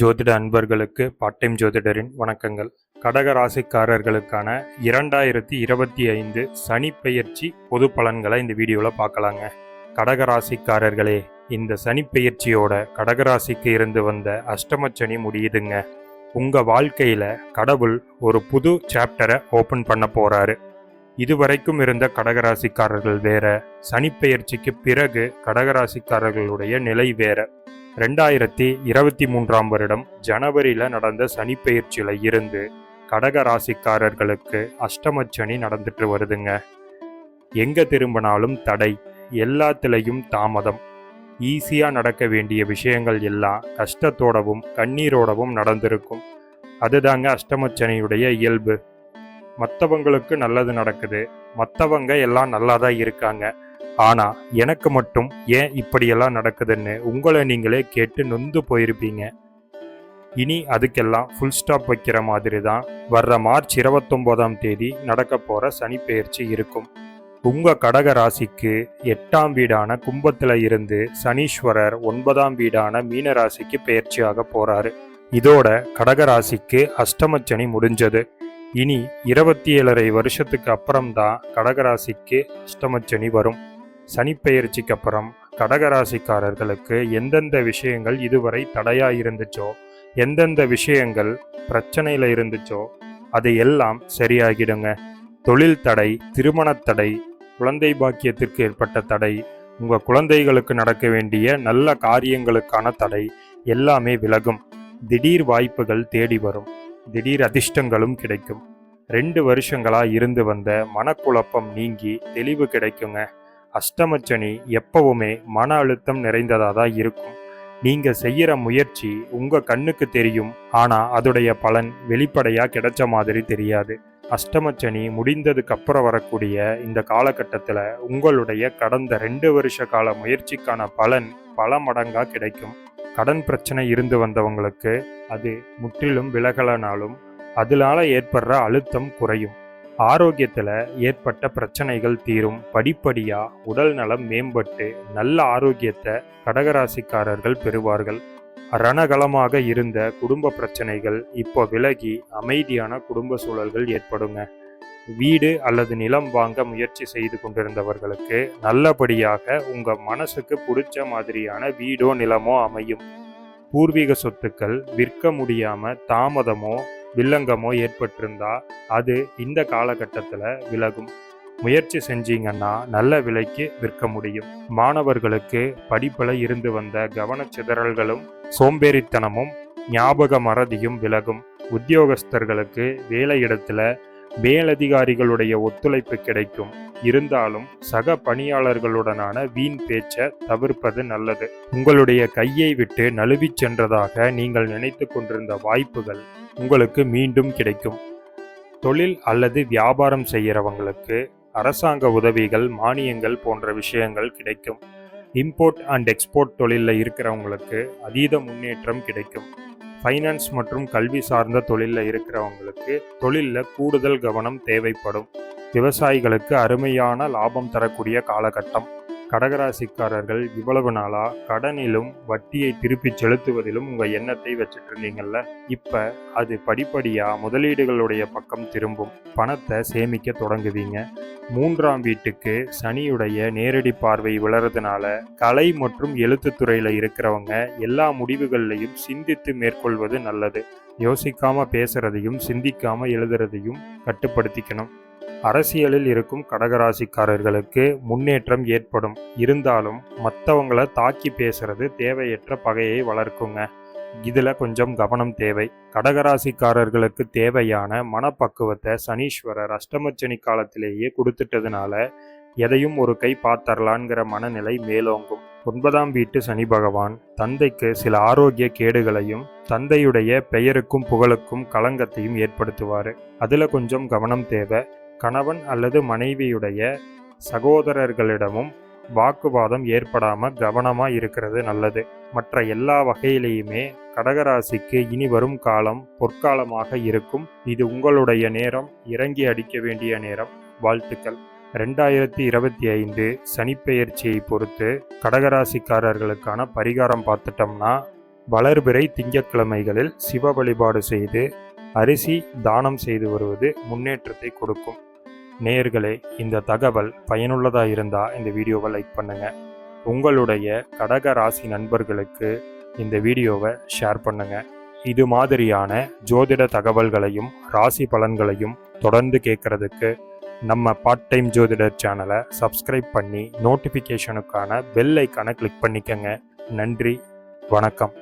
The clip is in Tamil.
ஜோதிட அன்பர்களுக்கு பார்ட் டைம் ஜோதிடரின் வணக்கங்கள். கடக ராசிக்காரர்களுக்கான இரண்டாயிரத்தி இருபத்தி ஐந்து சனி பெயர்ச்சி பொது பலன்களை இந்த வீடியோவில் பார்க்கலாங்க. கடக ராசிக்காரர்களே இந்த சனி பெயர்ச்சியோட கடகராசிக்கு இருந்து வந்த அஷ்டமச்சனி முடியுதுங்க. உங்கள் வாழ்க்கையில் கடவுள் ஒரு புது சாப்டரை ஓப்பன் பண்ண போகிறாரு இதுவரைக்கும் இருந்த கடகராசிக்காரர்கள் வேற சனிப்பெயர்ச்சிக்கு பிறகு கடகராசிக்காரர்களுடைய நிலை வேற. ரெண்டாயிரத்தி இருபத்தி மூன்றாம் வருடம் ஜனவரியில் நடந்த சனிப்பெயர்ச்சியில் இருந்து கடக ராசிக்காரர்களுக்கு அஷ்டமச்சனி நடந்துட்டு வருதுங்க. எங்கே திரும்பினாலும் தடை எல்லாத்துலேயும் தாமதம். ஈஸியாக நடக்க வேண்டிய விஷயங்கள் எல்லாம் கஷ்டத்தோடவும் கண்ணீரோடவும் நடந்திருக்கும். அதுதாங்க அஷ்டமச்சனியுடைய இயல்பு. மற்றவங்களுக்கு நல்லது நடக்குது. மற்றவங்க எல்லாம் நல்லா தான் இருக்காங்க. ஆனா எனக்கு மட்டும் ஏன் இப்படியெல்லாம் நடக்குதுன்னு உங்களை நீங்களே கேட்டு நொந்து போயிருப்பீங்க. இனி அதுக்கெல்லாம் ஃபுல் ஸ்டாப் வைக்கிற மாதிரி தான் வர்ற மார்ச் இருபத்தொம்போதாம் தேதி நடக்க போகிற சனிப்பெயர்ச்சி இருக்கும். உங்கள் கடக ராசிக்கு எட்டாம் வீடான கும்பத்தில் இருந்து சனீஸ்வரர் ஒன்பதாம் வீடான மீன ராசிக்கு பெயர்ச்சியாக போகிறாரு இதோட கடக ராசிக்கு அஷ்டமச்சனி முடிஞ்சது. இனி இருபத்தி ஏழரை வருஷத்துக்கு அப்புறம்தான் கடகராசிக்கு அஷ்டமச்சனி வரும். சனிப்பெயர்ச்சிக்கு அப்புறம் கடகராசிக்காரர்களுக்கு எந்தெந்த விஷயங்கள் இதுவரை தடையாக இருந்துச்சோ எந்தெந்த விஷயங்கள் பிரச்சனையில் இருந்துச்சோ அது எல்லாம் சரியாகிடுங்க. தொழில் தடை திருமணத் தடை குழந்தை பாக்கியத்திற்கு ஏற்பட்ட தடை உங்கள் குழந்தைகளுக்கு நடக்க வேண்டிய நல்ல காரியங்களுக்கான தடை எல்லாமே விலகும். திடீர் வாய்ப்புகள் தேடி வரும். திடீர் அதிர்ஷ்டங்களும் கிடைக்கும். ரெண்டு வருஷங்களாக இருந்து வந்த மனக்குழப்பம் நீங்கி தெளிவு கிடைக்குங்க. அஷ்டமச்சனி எப்பவுமே மன அழுத்தம் நிறைந்ததாக தான் இருக்கும். நீங்க செய்யற முயற்சி உங்க கண்ணுக்கு தெரியும். ஆனா அதோடைய பலன் வெளிப்படையா கிடைச்ச மாதிரி தெரியாது. அஷ்டமச்சனி முடிந்ததுக்கு அப்புறம் வரக்கூடிய இந்த காலகட்டத்தில் உங்களுடைய கடந்த ரெண்டு வருஷ கால முயற்சிக்கான பலன் பல மடங்காக கிடைக்கும். கடன் பிரச்சனை இருந்து வந்தவங்களுக்கு அது முற்றிலும் விலகலனாலும் அதனால ஏற்படுற அழுத்தம் குறையும். ஆரோக்கியத்தில் ஏற்பட்ட பிரச்சனைகள் தீரும். படிப்படியாக உடல் நலம் மேம்பட்டு நல்ல ஆரோக்கியத்தை கடகராசிக்காரர்கள் பெறுவார்கள். ரணகலமாக இருந்த குடும்ப பிரச்சனைகள் இப்போ விலகி அமைதியான குடும்ப சூழல்கள் ஏற்படுங்க. வீடு அல்லது நிலம் வாங்க முயற்சி செய்து கொண்டிருந்தவர்களுக்கு நல்லபடியாக உங்கள் மனசுக்கு பிடிச்ச மாதிரியான வீடோ நிலமோ அமையும். பூர்வீக சொத்துக்கள் விற்க முடியாமல் தாமதமோ வில்லங்கமோ ஏற்பட்டிருந்தா அது இந்த காலகட்டத்தில் விலகும். முயற்சி செஞ்சீங்கன்னா நல்ல விலைக்கு விற்க முடியும். மாணவர்களுக்கு படிப்பில் இருந்து வந்த கவனச்சிதறல்களும் சோம்பேறித்தனமும் ஞாபக மறதியும் விலகும். உத்தியோகஸ்தர்களுக்கு வேலையிடத்துல மேலதிகாரிகளுடைய ஒத்துழைப்பு கிடைக்கும். இருந்தாலும் சக பணியாளர்களுடனான வீண் பேச்சை தவிர்ப்பது நல்லது. உங்களுடைய கையை விட்டு நழுவிச் சென்றதாக நீங்கள் நினைத்து கொண்டிருந்த வாய்ப்புகள் உங்களுக்கு மீண்டும் கிடைக்கும். தொழில் அல்லது வியாபாரம் செய்கிறவங்களுக்கு அரசாங்க உதவிகள் மானியங்கள் போன்ற விஷயங்கள் கிடைக்கும். இம்போர்ட் அண்ட் எக்ஸ்போர்ட் தொழிலில் இருக்கிறவங்களுக்கு அதீத முன்னேற்றம் கிடைக்கும். ஃபைனான்ஸ் மற்றும் கல்வி சார்ந்த தொழிலில் இருக்கிறவங்களுக்கு தொழிலில் கூடுதல் கவனம் தேவைப்படும். விவசாயிகளுக்கு அருமையான லாபம் தரக்கூடிய காலகட்டம். கடகராசிக்காரர்கள் இவ்வளவு நாளா கடனிலும் வட்டியை திருப்பி செலுத்துவதிலும் உங்க எண்ணத்தை வச்சுட்டு இருந்தீங்கல்ல இப்ப அது படிப்படியா முதலீடுகளுடைய பக்கம் திரும்பும். பணத்தை சேமிக்க தொடங்குவீங்க. மூன்றாம் வீட்டுக்கு சனியுடைய நேரடி பார்வை விளறதுனால கலை மற்றும் எழுத்துத்துறையில இருக்கிறவங்க எல்லா முடிவுகள்லையும் சிந்தித்து மேற்கொள்வது நல்லது. யோசிக்காம பேசுறதையும் சிந்திக்காம எழுதுறதையும் கட்டுப்படுத்திக்கணும். அரசியலில் இருக்கும் கடகராசிக்காரர்களுக்கு முன்னேற்றம் ஏற்படும். இருந்தாலும் மற்றவங்களை தாக்கி பேசுறது தேவையற்ற பகையை வளர்க்குங்க. இதில் கொஞ்சம் கவனம் தேவை. கடகராசிக்காரர்களுக்கு தேவையான மனப்பக்குவத்தை சனீஸ்வரர் அஷ்டமச்சனி காலத்திலேயே கொடுத்துட்டதுனால எதையும் ஒரு கை பார்த்தரலான்கிற மனநிலை மேலோங்கும். ஒன்பதாம் வீட்டு சனி பகவான் தந்தைக்கு சில ஆரோக்கிய கேடுகளையும் தந்தையுடைய பெயருக்கும் புகழுக்கும் களங்கத்தையும் ஏற்படுத்துவார். அதில் கொஞ்சம் கவனம் தேவை. கணவன் அல்லது மனைவியுடைய சகோதரர்களிடமும் வாக்குவாதம் ஏற்படாமல் கவனமாக இருக்கிறது நல்லது. மற்ற எல்லா வகையிலையுமே கடகராசிக்கு இனி வரும் காலம் பொற்காலமாக இருக்கும். இது உங்களுடைய நேரம். இறங்கி அடிக்க வேண்டிய நேரம். வாழ்த்துக்கள். ரெண்டாயிரத்தி இருபத்தி ஐந்து சனிப்பெயர்ச்சியை பொறுத்து கடகராசிக்காரர்களுக்கான பரிகாரம் பார்த்துட்டோம்னா வளர்பிறை திங்கட்கிழமைகளில் சிவ வழிபாடு செய்து அரிசி தானம் செய்து வருவது முன்னேற்றத்தை கொடுக்கும். நேயர்களே இந்த தகவல் பயனுள்ளதாக இருந்தால் இந்த வீடியோவை லைக் பண்ணுங்கள் உங்களுடைய கடக ராசி நண்பர்களுக்கு இந்த வீடியோவை ஷேர் பண்ணுங்கள் இது மாதிரியான ஜோதிட தகவல்களையும் ராசி பலன்களையும் தொடர்ந்து கேட்கறதுக்கு நம்ம பார்ட் டைம் ஜோதிடர் சேனலை சப்ஸ்கிரைப் பண்ணி நோட்டிஃபிகேஷனுக்கான பெல் ஐக்கானை கிளிக் பண்ணிக்கங்க. நன்றி வணக்கம்.